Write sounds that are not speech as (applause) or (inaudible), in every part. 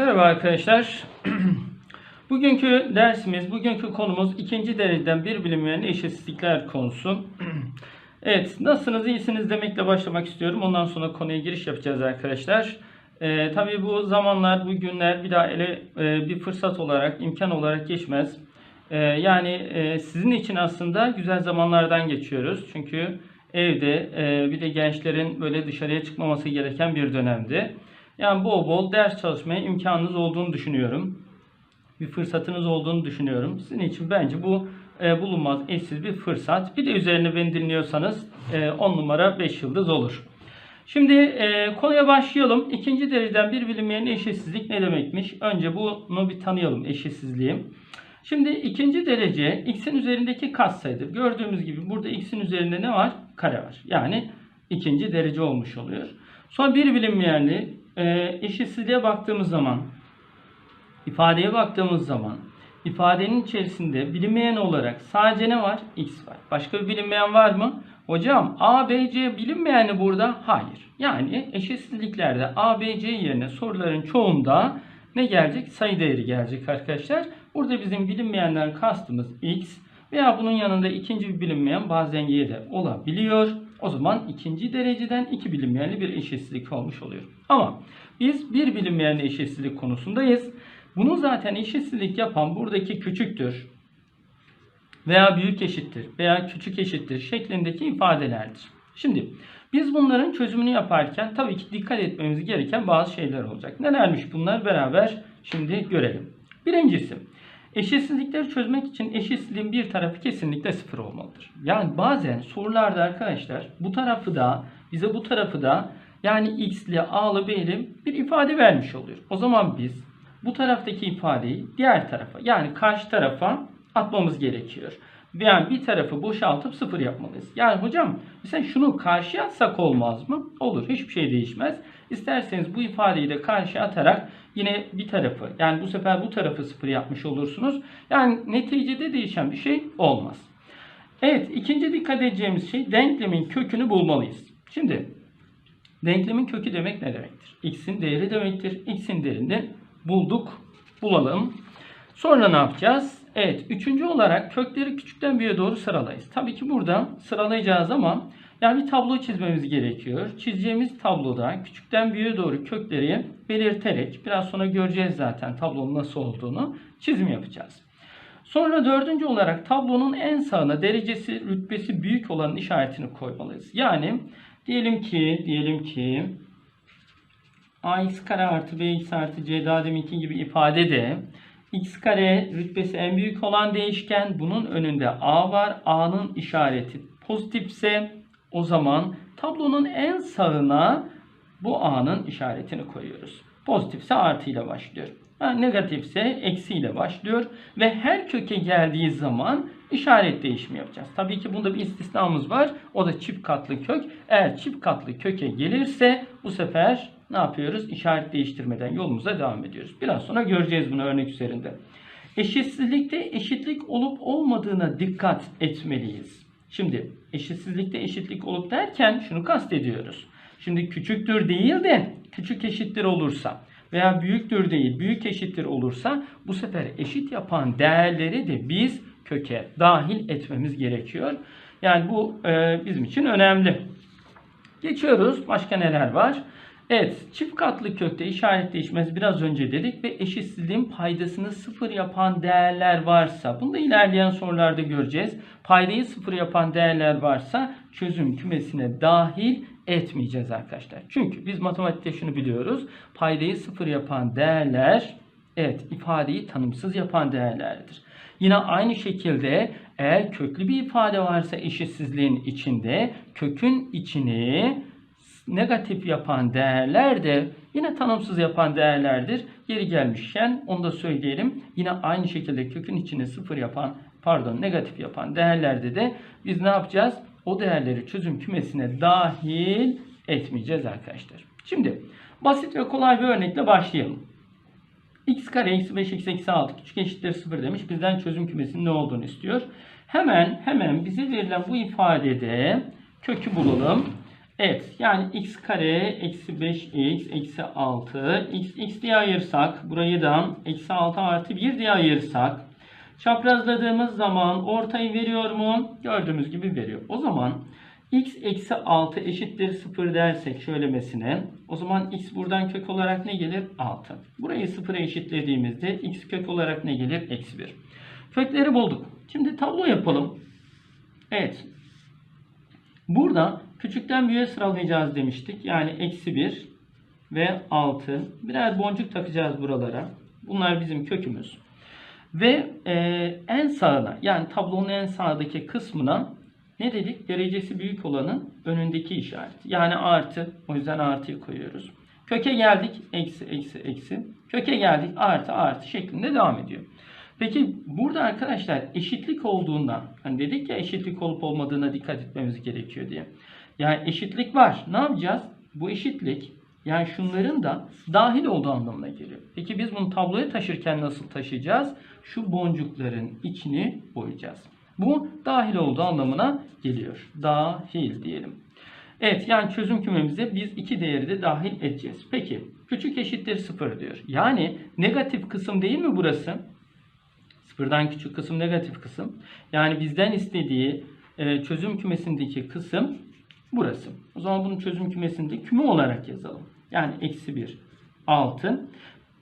Merhaba arkadaşlar. (clears throat) bugünkü dersimiz, bugünkü konumuz ikinci dereceden bir bilinmeyen eşitsizlikler konusu. (clears throat) evet, nasılsınız, iyisiniz demekle başlamak istiyorum. Ondan sonra konuya giriş yapacağız arkadaşlar. Ee, tabii bu zamanlar, bu günler bir daha ele e, bir fırsat olarak, imkan olarak geçmez. Ee, yani e, sizin için aslında güzel zamanlardan geçiyoruz. Çünkü evde e, bir de gençlerin böyle dışarıya çıkmaması gereken bir dönemdi. Yani bol bol ders çalışmaya imkanınız olduğunu düşünüyorum. Bir fırsatınız olduğunu düşünüyorum. Sizin için bence bu e, bulunmaz eşsiz bir fırsat. Bir de üzerine beni dinliyorsanız 10 numara 5 yıldız olur. Şimdi e, konuya başlayalım. İkinci dereceden bir bilinmeyen eşitsizlik ne demekmiş? Önce bunu bir tanıyalım eşitsizliği. Şimdi ikinci derece x'in üzerindeki katsayıdır. Gördüğümüz gibi burada x'in üzerinde ne var? Kare var. Yani ikinci derece olmuş oluyor. Sonra bir bilinmeyenli e, eşitsizliğe baktığımız zaman, ifadeye baktığımız zaman, ifadenin içerisinde bilinmeyen olarak sadece ne var? X var. Başka bir bilinmeyen var mı? Hocam A, B, C bilinmeyen mi burada? Hayır. Yani eşitsizliklerde A, B, C yerine soruların çoğunda ne gelecek? Sayı değeri gelecek arkadaşlar. Burada bizim bilinmeyenden kastımız X veya bunun yanında ikinci bir bilinmeyen bazen Y de olabiliyor. O zaman ikinci dereceden iki bilinmeyenli bir eşitsizlik olmuş oluyor. Ama biz bir bilinmeyenli eşitsizlik konusundayız. Bunu zaten eşitsizlik yapan buradaki küçüktür veya büyük eşittir veya küçük eşittir şeklindeki ifadelerdir. Şimdi biz bunların çözümünü yaparken tabii ki dikkat etmemiz gereken bazı şeyler olacak. Nelermiş bunlar beraber şimdi görelim. Birincisi eşitsizlikleri çözmek için eşitsizliğin bir tarafı kesinlikle sıfır olmalıdır. Yani bazen sorularda arkadaşlar bu tarafı da bize bu tarafı da yani x'li a'lı b'li bir ifade vermiş oluyor. O zaman biz bu taraftaki ifadeyi diğer tarafa yani karşı tarafa atmamız gerekiyor. Yani bir tarafı boşaltıp sıfır yapmalıyız. Yani hocam mesela şunu karşıya atsak olmaz mı? Olur. Hiçbir şey değişmez. İsterseniz bu ifadeyi de karşıya atarak yine bir tarafı yani bu sefer bu tarafı sıfır yapmış olursunuz. Yani neticede değişen bir şey olmaz. Evet ikinci dikkat edeceğimiz şey denklemin kökünü bulmalıyız. Şimdi denklemin kökü demek ne demektir? X'in değeri demektir. X'in değerini bulduk. Bulalım. Sonra ne yapacağız? Evet, üçüncü olarak kökleri küçükten büyüğe doğru sıralayız. Tabii ki burada sıralayacağız ama yani bir tablo çizmemiz gerekiyor. Çizeceğimiz tabloda küçükten büyüğe doğru kökleri belirterek, biraz sonra göreceğiz zaten tablonun nasıl olduğunu, çizim yapacağız. Sonra dördüncü olarak tablonun en sağına derecesi, rütbesi büyük olan işaretini koymalıyız. Yani diyelim ki, diyelim ki ax kare artı bx artı c daha deminki gibi ifade de x kare rütbesi en büyük olan değişken. Bunun önünde a var. a'nın işareti pozitifse o zaman tablonun en sağına bu a'nın işaretini koyuyoruz. Pozitifse artı ile başlıyor. Yani negatifse eksi ile başlıyor. Ve her köke geldiği zaman işaret değişimi yapacağız. Tabii ki bunda bir istisnamız var. O da çift katlı kök. Eğer çift katlı köke gelirse bu sefer ne yapıyoruz? İşaret değiştirmeden yolumuza devam ediyoruz. Biraz sonra göreceğiz bunu örnek üzerinde. Eşitsizlikte eşitlik olup olmadığına dikkat etmeliyiz. Şimdi eşitsizlikte eşitlik olup derken şunu kastediyoruz. Şimdi küçüktür değil de küçük eşittir olursa veya büyüktür değil büyük eşittir olursa bu sefer eşit yapan değerleri de biz köke dahil etmemiz gerekiyor. Yani bu e, bizim için önemli. Geçiyoruz. Başka neler var? Evet, çift katlı kökte işaret değişmez biraz önce dedik ve eşitsizliğin paydasını sıfır yapan değerler varsa, bunu da ilerleyen sorularda göreceğiz. Paydayı sıfır yapan değerler varsa çözüm kümesine dahil etmeyeceğiz arkadaşlar. Çünkü biz matematikte şunu biliyoruz. Paydayı sıfır yapan değerler, evet ifadeyi tanımsız yapan değerlerdir. Yine aynı şekilde eğer köklü bir ifade varsa eşitsizliğin içinde kökün içini negatif yapan değerler de yine tanımsız yapan değerlerdir. Geri gelmişken onu da söyleyelim. Yine aynı şekilde kökün içine sıfır yapan pardon negatif yapan değerlerde de biz ne yapacağız? O değerleri çözüm kümesine dahil etmeyeceğiz arkadaşlar. Şimdi basit ve kolay bir örnekle başlayalım. x kare eksi 5 x eksi 6 küçük eşittir 0 demiş. Bizden çözüm kümesinin ne olduğunu istiyor. Hemen hemen bize verilen bu ifadede kökü bulalım. Evet yani x kare eksi 5x eksi 6 x, x diye ayırsak burayı da eksi 6 artı 1 diye ayırsak çaprazladığımız zaman ortayı veriyor mu? Gördüğümüz gibi veriyor. O zaman x eksi 6 eşittir 0 dersek şöylemesine o zaman x buradan kök olarak ne gelir? 6. Burayı 0'a eşitlediğimizde x kök olarak ne gelir? Eksi 1. Kökleri bulduk. Şimdi tablo yapalım. Evet. Burada küçükten büyüğe sıralayacağız demiştik. Yani eksi 1 ve 6. Birer boncuk takacağız buralara. Bunlar bizim kökümüz. Ve e, en sağına yani tablonun en sağdaki kısmına ne dedik? Derecesi büyük olanın önündeki işaret. Yani artı. O yüzden artıyı koyuyoruz. Köke geldik. Eksi, eksi, eksi. Köke geldik. Artı, artı şeklinde devam ediyor. Peki burada arkadaşlar eşitlik olduğunda hani dedik ya eşitlik olup olmadığına dikkat etmemiz gerekiyor diye. Yani eşitlik var. Ne yapacağız? Bu eşitlik yani şunların da dahil olduğu anlamına geliyor. Peki biz bunu tabloya taşırken nasıl taşıyacağız? Şu boncukların içini boyayacağız. Bu dahil olduğu anlamına geliyor. Dahil diyelim. Evet yani çözüm kümemize biz iki değeri de dahil edeceğiz. Peki küçük eşittir sıfır diyor. Yani negatif kısım değil mi burası? Sıfırdan küçük kısım negatif kısım. Yani bizden istediği e, çözüm kümesindeki kısım burası. O zaman bunu çözüm kümesinde küme olarak yazalım. Yani eksi 1, 6.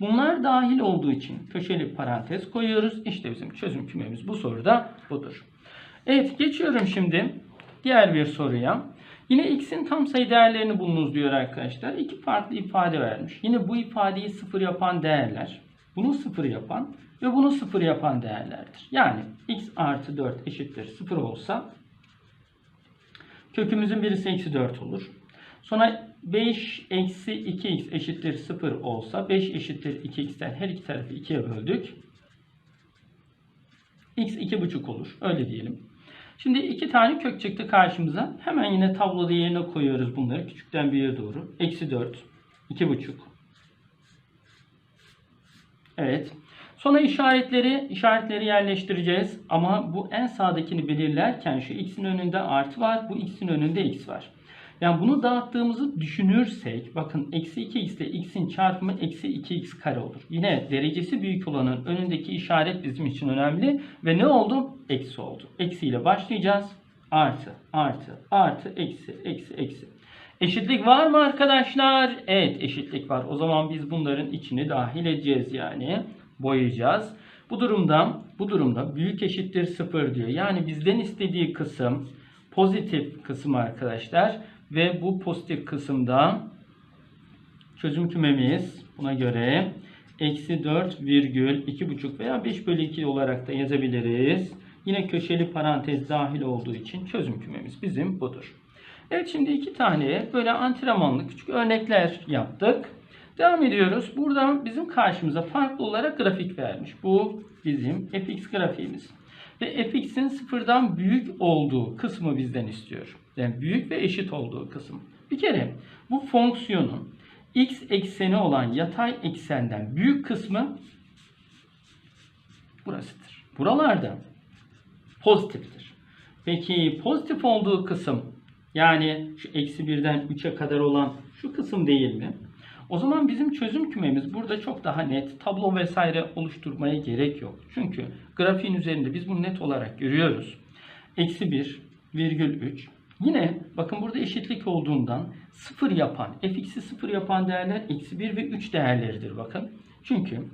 Bunlar dahil olduğu için köşeli parantez koyuyoruz. İşte bizim çözüm kümemiz bu soruda budur. Evet geçiyorum şimdi diğer bir soruya. Yine x'in tam sayı değerlerini bulunuz diyor arkadaşlar. İki farklı ifade vermiş. Yine bu ifadeyi sıfır yapan değerler. Bunu sıfır yapan ve bunu sıfır yapan değerlerdir. Yani x artı 4 eşittir sıfır olsa kökümüzün birisi eksi 4 olur. Sonra 5 eksi 2x eşittir 0 olsa 5 eşittir 2x'ten her iki tarafı 2'ye böldük. x 2,5 olur. Öyle diyelim. Şimdi iki tane kök çıktı karşımıza. Hemen yine tabloda yerine koyuyoruz bunları. Küçükten büyüğe doğru. Eksi 4. 2,5. Evet. Sonra işaretleri işaretleri yerleştireceğiz. Ama bu en sağdakini belirlerken şu x'in önünde artı var. Bu x'in önünde x var. Yani bunu dağıttığımızı düşünürsek bakın eksi 2x ile x'in çarpımı eksi 2x kare olur. Yine derecesi büyük olanın önündeki işaret bizim için önemli. Ve ne oldu? Eksi oldu. Eksi ile başlayacağız. Artı, artı, artı, eksi, eksi, eksi. Eşitlik var mı arkadaşlar? Evet eşitlik var. O zaman biz bunların içini dahil edeceğiz yani. Boyayacağız. Bu durumda bu durumda büyük eşittir 0 diyor. Yani bizden istediği kısım pozitif kısım arkadaşlar. Ve bu pozitif kısımda çözüm kümemiz buna göre eksi 4 virgül 2,5 veya 5 bölü 2 olarak da yazabiliriz. Yine köşeli parantez dahil olduğu için çözüm kümemiz bizim budur. Evet şimdi iki tane böyle antrenmanlı küçük örnekler yaptık. Devam ediyoruz. Burada bizim karşımıza farklı olarak grafik vermiş. Bu bizim fx grafiğimiz. Ve fx'in sıfırdan büyük olduğu kısmı bizden istiyor. Yani büyük ve eşit olduğu kısım. Bir kere bu fonksiyonun x ekseni olan yatay eksenden büyük kısmı burasıdır. Buralarda pozitiftir. Peki pozitif olduğu kısım yani şu eksi birden 3'e kadar olan şu kısım değil mi? O zaman bizim çözüm kümemiz burada çok daha net. Tablo vesaire oluşturmaya gerek yok. Çünkü grafiğin üzerinde biz bunu net olarak görüyoruz. Eksi 1 virgül 3. Yine bakın burada eşitlik olduğundan 0 yapan, fx'i 0 yapan değerler eksi 1 ve 3 değerleridir bakın. Çünkü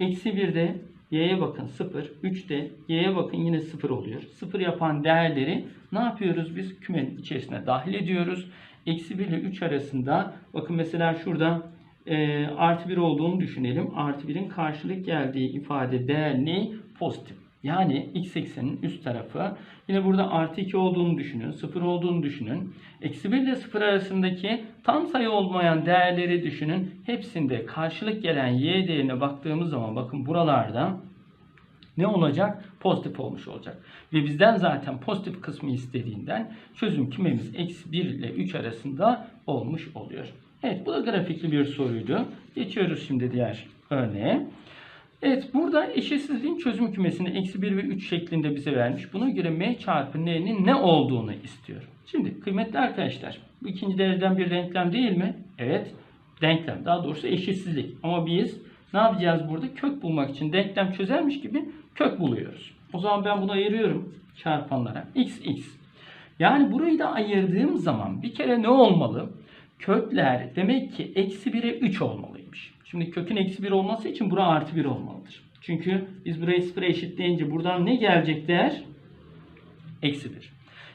eksi 1'de y'ye bakın 0, 3'te y'ye bakın yine 0 oluyor. 0 yapan değerleri ne yapıyoruz biz? Kümenin içerisine dahil ediyoruz. Eksi 1 ile 3 arasında bakın mesela şurada e, artı 1 olduğunu düşünelim. Artı 1'in karşılık geldiği ifade değer ne? Pozitif. Yani x eksenin üst tarafı. Yine burada artı 2 olduğunu düşünün. 0 olduğunu düşünün. Eksi 1 ile 0 arasındaki tam sayı olmayan değerleri düşünün. Hepsinde karşılık gelen y değerine baktığımız zaman bakın buralarda ne olacak? Pozitif olmuş olacak. Ve bizden zaten pozitif kısmı istediğinden çözüm kümemiz eksi 1 ile 3 arasında olmuş oluyor. Evet bu da grafikli bir soruydu. Geçiyoruz şimdi diğer örneğe. Evet burada eşitsizliğin çözüm kümesini eksi 1 ve 3 şeklinde bize vermiş. Buna göre m çarpı n'nin ne olduğunu istiyor. Şimdi kıymetli arkadaşlar Bu ikinci dereceden bir denklem değil mi? Evet. Denklem. Daha doğrusu eşitsizlik. Ama biz ne yapacağız burada? Kök bulmak için denklem çözermiş gibi kök buluyoruz. O zaman ben bunu ayırıyorum çarpanlara. x, x. Yani burayı da ayırdığım zaman bir kere ne olmalı? Kökler demek ki eksi 1'e 3 olmalıymış. Şimdi kökün eksi 1 olması için bura artı 1 olmalıdır. Çünkü biz burayı sıfıra eşitleyince buradan ne gelecek değer? Eksi 1.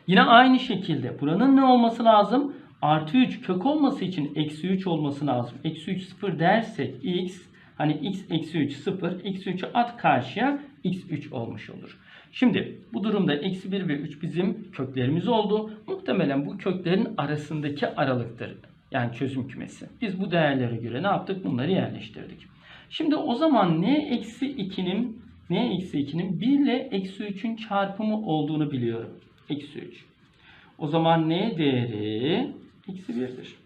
Yine aynı şekilde buranın ne olması lazım? Artı 3 kök olması için eksi 3 olması lazım. Eksi 3 sıfır dersek x hani x eksi 3 sıfır. Eksi 3'ü at karşıya x 3 olmuş olur. Şimdi bu durumda eksi 1 ve 3 bizim köklerimiz oldu. Muhtemelen bu köklerin arasındaki aralıktır. Yani çözüm kümesi. Biz bu değerlere göre ne yaptık? Bunları yerleştirdik. Şimdi o zaman n eksi 2'nin n eksi 2'nin 1 ile eksi 3'ün çarpımı olduğunu biliyorum. Eksi 3. O zaman n değeri eksi 1'dir.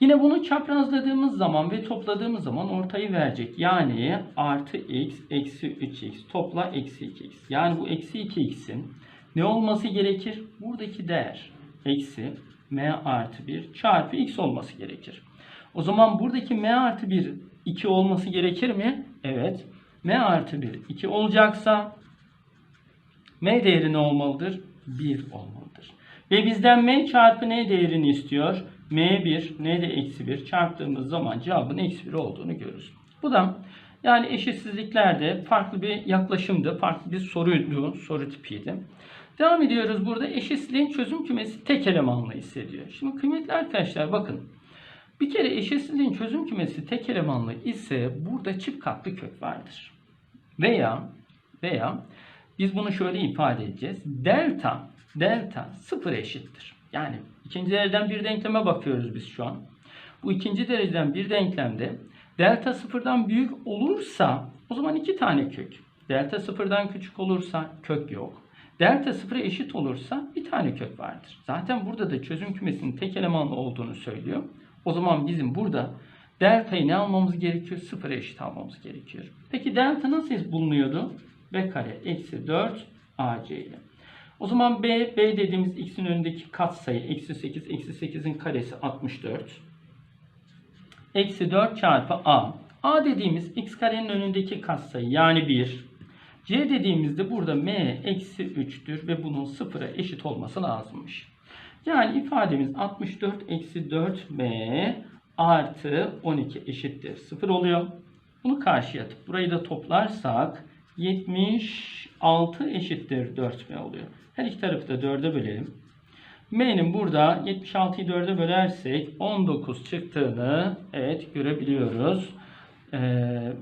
Yine bunu çaprazladığımız zaman ve topladığımız zaman ortayı verecek. Yani artı x eksi 3x topla eksi 2x. Yani bu eksi 2x'in ne olması gerekir? Buradaki değer eksi m artı 1 çarpı x olması gerekir. O zaman buradaki m artı 1 2 olması gerekir mi? Evet. m artı 1 2 olacaksa m değeri ne olmalıdır? 1 olmalıdır. Ve bizden m çarpı n değerini istiyor. M1 n de eksi 1 çarptığımız zaman cevabın eksi 1 olduğunu görürüz. Bu da yani eşitsizliklerde farklı bir yaklaşımdı. Farklı bir soruydu. Soru tipiydi. Devam ediyoruz. Burada eşitsizliğin çözüm kümesi tek elemanlı hissediyor. Şimdi kıymetli arkadaşlar bakın. Bir kere eşitsizliğin çözüm kümesi tek elemanlı ise burada çift katlı kök vardır. Veya veya biz bunu şöyle ifade edeceğiz. Delta delta sıfır eşittir. Yani ikinci dereceden bir denkleme bakıyoruz biz şu an. Bu ikinci dereceden bir denklemde delta sıfırdan büyük olursa o zaman iki tane kök. Delta sıfırdan küçük olursa kök yok. Delta sıfıra eşit olursa bir tane kök vardır. Zaten burada da çözüm kümesinin tek elemanlı olduğunu söylüyor. O zaman bizim burada delta'yı ne almamız gerekiyor? Sıfıra eşit almamız gerekiyor. Peki delta nasıl bulunuyordu? b kare eksi 4 ac ile. O zaman b, b dediğimiz x'in önündeki katsayı eksi 8, eksi 8'in karesi 64. Eksi 4 çarpı a. a dediğimiz x karenin önündeki katsayı yani 1. c dediğimizde burada m eksi 3'tür ve bunun sıfıra eşit olması lazımmış. Yani ifademiz 64 eksi 4m artı 12 eşittir 0 oluyor. Bunu karşıya atıp burayı da toplarsak 76 eşittir 4m oluyor. Her iki tarafı da 4'e bölelim. M'nin burada 76'yı 4'e bölersek 19 çıktığını evet görebiliyoruz. Ee,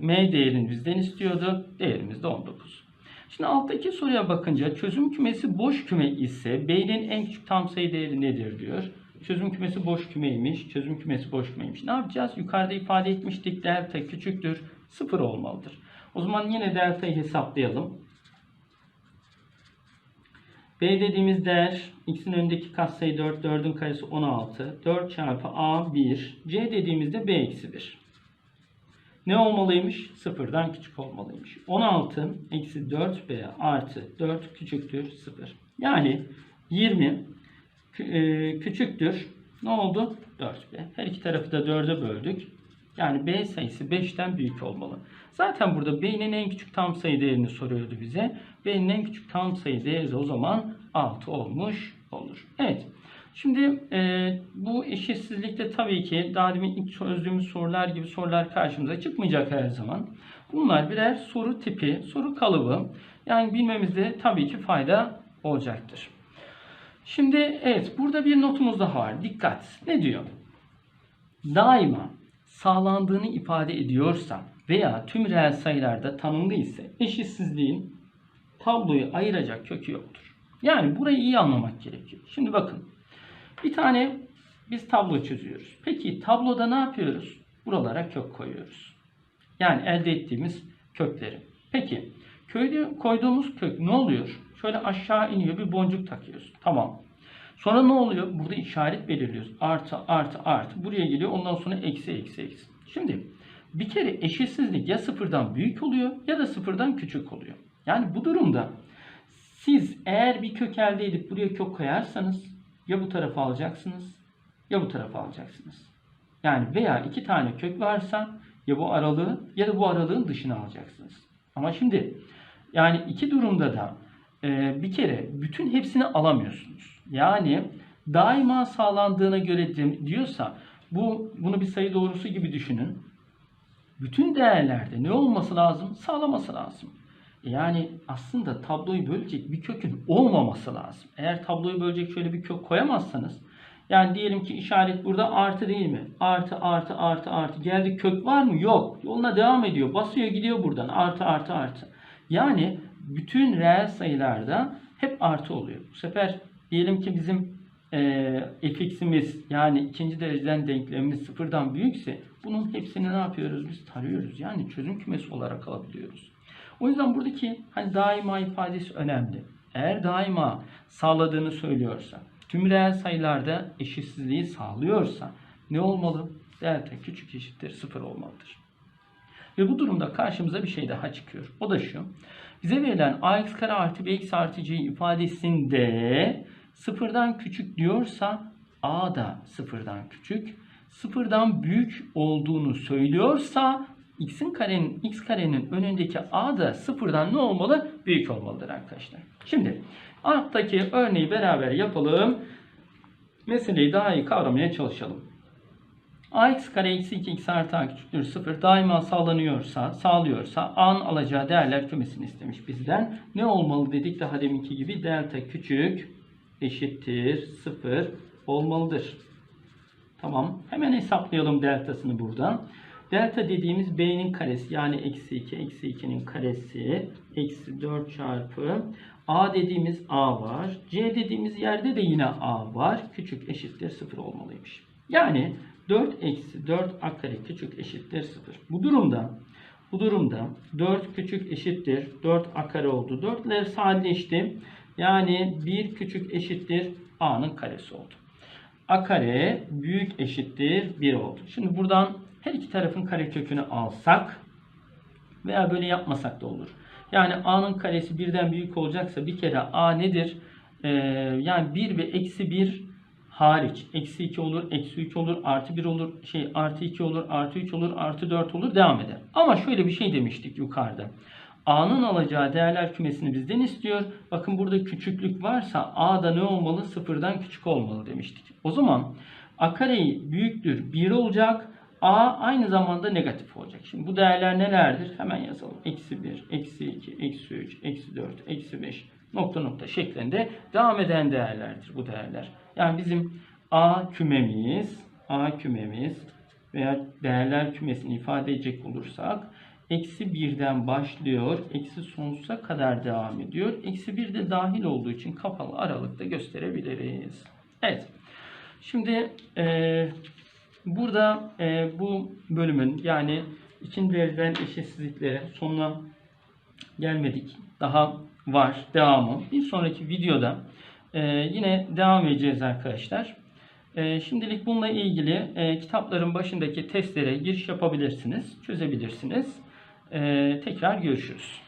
M değerini bizden istiyordu. Değerimiz de 19. Şimdi alttaki soruya bakınca çözüm kümesi boş küme ise B'nin en küçük tam sayı değeri nedir diyor. Çözüm kümesi boş kümeymiş. Çözüm kümesi boş kümeymiş. Ne yapacağız? Yukarıda ifade etmiştik. Delta küçüktür. 0 olmalıdır. O zaman yine delta'yı hesaplayalım. B dediğimiz değer x'in önündeki katsayı 4, 4'ün karesi 16. 4 çarpı a 1. C dediğimizde b eksi 1. Ne olmalıymış? Sıfırdan küçük olmalıymış. 16 eksi 4b artı 4 küçüktür 0. Yani 20 e, küçüktür. Ne oldu? 4b. Her iki tarafı da 4'e böldük. Yani b sayısı 5'ten büyük olmalı. Zaten burada b'nin en küçük tam sayı değerini soruyordu bize. b'nin en küçük tam sayı değeri de o zaman 6 olmuş olur. Evet. Şimdi e, bu eşitsizlikte tabii ki daha demin ilk çözdüğümüz sorular gibi sorular karşımıza çıkmayacak her zaman. Bunlar birer soru tipi, soru kalıbı. Yani bilmemizde tabii ki fayda olacaktır. Şimdi evet burada bir notumuz daha var. Dikkat. Ne diyor? Daima sağlandığını ifade ediyorsa veya tüm reel sayılarda tanımlı ise eşitsizliğin tabloyu ayıracak kökü yoktur. Yani burayı iyi anlamak gerekiyor. Şimdi bakın. Bir tane biz tablo çözüyoruz. Peki tabloda ne yapıyoruz? Buralara kök koyuyoruz. Yani elde ettiğimiz kökleri. Peki köyde koyduğumuz kök ne oluyor? Şöyle aşağı iniyor bir boncuk takıyoruz. Tamam. Sonra ne oluyor? Burada işaret belirliyoruz. Artı artı artı. Buraya geliyor. Ondan sonra eksi eksi eksi. Şimdi bir kere eşitsizlik ya sıfırdan büyük oluyor ya da sıfırdan küçük oluyor. Yani bu durumda siz eğer bir kök elde edip buraya kök koyarsanız ya bu tarafa alacaksınız ya bu tarafa alacaksınız. Yani veya iki tane kök varsa ya bu aralığı ya da bu aralığın dışına alacaksınız. Ama şimdi yani iki durumda da e, bir kere bütün hepsini alamıyorsunuz. Yani daima sağlandığına göre diyorsa bu bunu bir sayı doğrusu gibi düşünün. Bütün değerlerde ne olması lazım? Sağlaması lazım. Yani aslında tabloyu bölecek bir kökün olmaması lazım. Eğer tabloyu bölecek şöyle bir kök koyamazsanız yani diyelim ki işaret burada artı değil mi? Artı artı artı artı. Geldi kök var mı? Yok. Yoluna devam ediyor. Basıyor gidiyor buradan. Artı artı artı. Yani bütün reel sayılarda hep artı oluyor. Bu sefer diyelim ki bizim e, fx'imiz yani ikinci dereceden denklemimiz sıfırdan büyükse bunun hepsini ne yapıyoruz? Biz tarıyoruz. Yani çözüm kümesi olarak alabiliyoruz. O yüzden buradaki hani daima ifadesi önemli. Eğer daima sağladığını söylüyorsa, tüm reel sayılarda eşitsizliği sağlıyorsa ne olmalı? Delta küçük eşittir sıfır olmalıdır. Ve bu durumda karşımıza bir şey daha çıkıyor. O da şu. Bize verilen ax kare artı bx artı c ifadesinde sıfırdan küçük diyorsa a da sıfırdan küçük. Sıfırdan büyük olduğunu söylüyorsa x'in karenin x karenin önündeki a da sıfırdan ne olmalı? Büyük olmalıdır arkadaşlar. Şimdi alttaki örneği beraber yapalım. Meseleyi daha iyi kavramaya çalışalım ax kare eksi 2x artı a küçüktür 0 daima sağlanıyorsa, sağlıyorsa a'nın alacağı değerler kümesini istemiş bizden. Ne olmalı dedik daha deminki gibi delta küçük eşittir 0 olmalıdır. Tamam. Hemen hesaplayalım deltasını buradan. Delta dediğimiz b'nin karesi yani eksi 2 eksi 2'nin karesi eksi 4 çarpı a dediğimiz a var. c dediğimiz yerde de yine a var. Küçük eşittir 0 olmalıymış. Yani 4 eksi 4 a kare küçük eşittir 0. Bu durumda bu durumda 4 küçük eşittir 4 a kare oldu. 4'ler sadeleşti. Yani 1 küçük eşittir a'nın karesi oldu. a kare büyük eşittir 1 oldu. Şimdi buradan her iki tarafın karekökünü alsak veya böyle yapmasak da olur. Yani a'nın karesi birden büyük olacaksa bir kere a nedir? Ee, yani 1 ve eksi 1 hariç. Eksi 2 olur, eksi 3 olur, artı 1 olur, şey artı 2 olur, artı 3 olur, artı 4 olur devam eder. Ama şöyle bir şey demiştik yukarıda. A'nın alacağı değerler kümesini bizden istiyor. Bakın burada küçüklük varsa A'da ne olmalı? Sıfırdan küçük olmalı demiştik. O zaman A kareyi büyüktür 1 olacak. A aynı zamanda negatif olacak. Şimdi bu değerler nelerdir? Hemen yazalım. Eksi 1, eksi 2, eksi 3, eksi 4, eksi 5 nokta nokta şeklinde devam eden değerlerdir bu değerler. Yani bizim A kümemiz, A kümemiz veya değerler kümesini ifade edecek olursak eksi 1'den başlıyor, eksi sonsuza kadar devam ediyor. Eksi 1 de dahil olduğu için kapalı aralıkta gösterebiliriz. Evet. Şimdi e, burada e, bu bölümün yani ikinci dereceden eşitsizliklere sonuna gelmedik. Daha var devamı. Bir sonraki videoda e, yine devam edeceğiz arkadaşlar. E, şimdilik bununla ilgili e, kitapların başındaki testlere giriş yapabilirsiniz, çözebilirsiniz. E, tekrar görüşürüz.